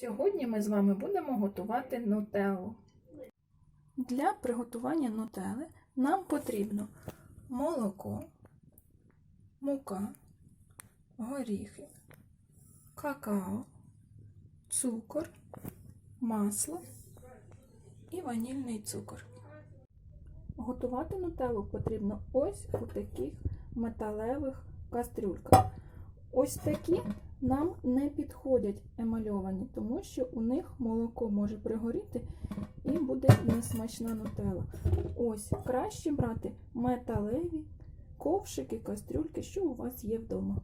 Сьогодні ми з вами будемо готувати нутеллу. Для приготування нутели нам потрібно молоко, мука, горіхи, какао, цукор, масло і ванільний цукор. Готувати нутеллу потрібно ось у таких металевих кастрюльках. Ось такі нам не підходять емальовані, тому що у них молоко може пригоріти і буде несмачна нутелла. Ось краще брати металеві ковшики, кастрюльки, що у вас є вдома.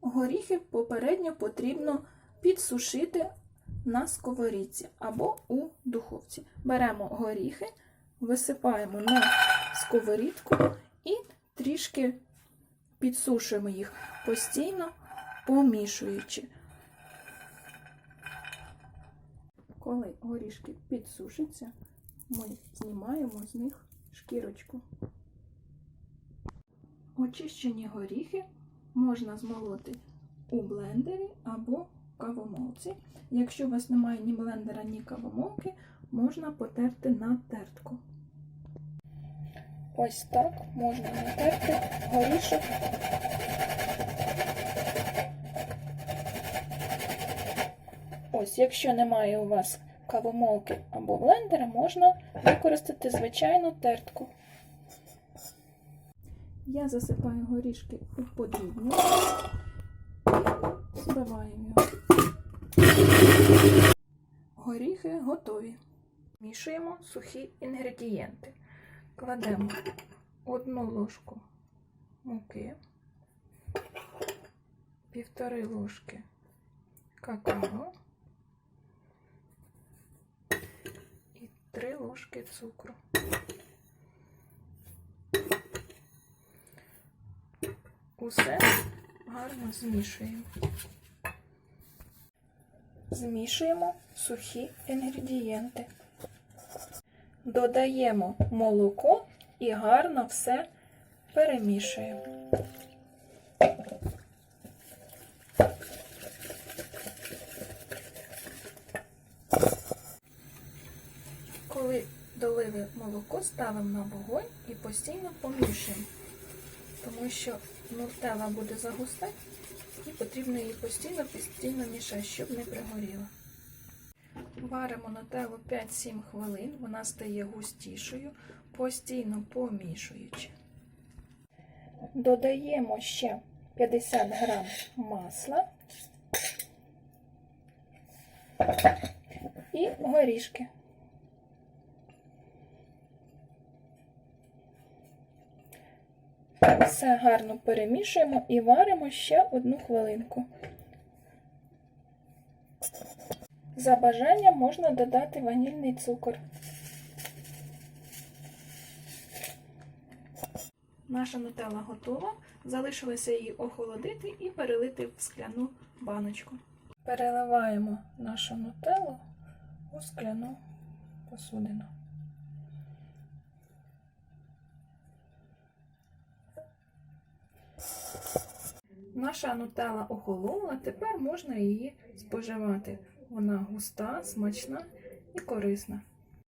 Горіхи попередньо потрібно підсушити на сковорідці або у духовці. Беремо горіхи, висипаємо на сковорідку і трішки підсушуємо їх постійно помішуючи. Коли горішки підсушаться, ми знімаємо з них шкірочку. Очищені горіхи можна змолоти у блендері або кавомолці. Якщо у вас немає ні блендера, ні кавомолки, можна потерти на тертку. Ось так можна натерти горішок. Ось, якщо немає у вас кавомолки або блендера, можна використати звичайну тертку. Я засипаю горішки у подрібню і збиваємо його. Горіхи готові. Мішуємо сухі інгредієнти. Кладемо одну ложку муки, півтори ложки какао і три ложки цукру. Усе гарно змішуємо. Змішуємо сухі інгредієнти. Додаємо молоко і гарно все перемішуємо. Коли долили молоко, ставимо на вогонь і постійно помішуємо, тому що нутелла буде загустати і потрібно її постійно постійно мішати, щоб не пригоріла. Варимо на нутеллу 5-7 хвилин, вона стає густішою, постійно помішуючи. Додаємо ще 50 грам масла і горішки. Все гарно перемішуємо і варимо ще одну хвилинку. За бажанням можна додати ванільний цукор. Наша нутелла готова. Залишилося її охолодити і перелити в скляну баночку. Переливаємо нашу нутеллу у скляну посудину. Наша нутелла охолола, тепер можна її споживати. Вона густа, смачна і корисна.